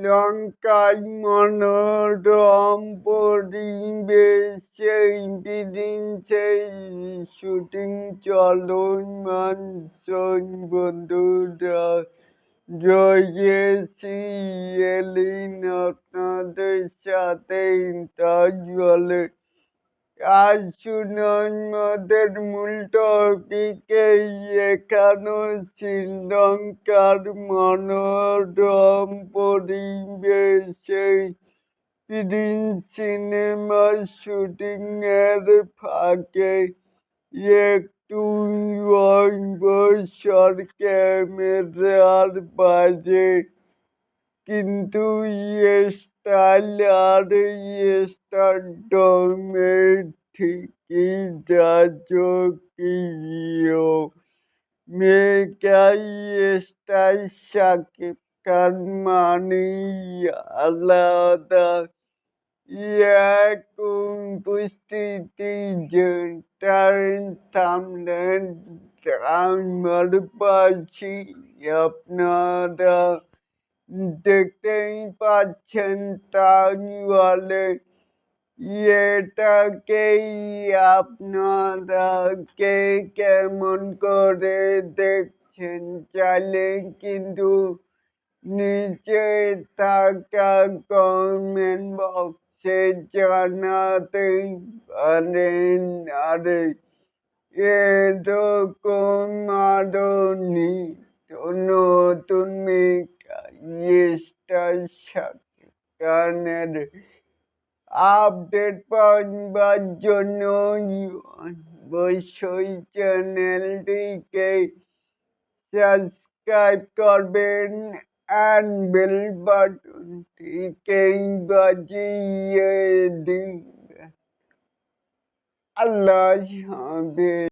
শ্রীলঙ্কায় মনোরম পরিবেশে বিদিনসেই শুটিং চলমান বন্ধুরা রয়েছি এলিন আপনাদের সাথে তাহলে আসুন আমাদের মূল টপিকে এখানো শ্রীলঙ্কার মনোরম পরিবেশে সিনেমা শুটিং এর ফাঁকে একটু অবসর ক্যামেরার বাজে। কিন্তু স্টাইল আর স্টারডমের রাজকীয় মেগাই স্টার শাকিব খান মানেই আলাদা? এক উপস্থিতি যেটার থামলেন আমার পাশি আপনারা দেখতেই পাচ্ছেন তাহলে এটাকেই আপনারা কে কেমন করে দেখছেন? চাইলে কিন্তু নিচে থাকা কমেন্ট বক্সে জানাতেই পারেন। আরে, এরকম আরও নতুন স্টার গানের আপডেট পাওয়ার জন্য অবশ্যই চ্যানেলটিকে সাবস্ক্রাইব করবেন অ্যান্ড বেল বাটনটিকে বাজিয়ে দিন আল্লাহ হাফেজ।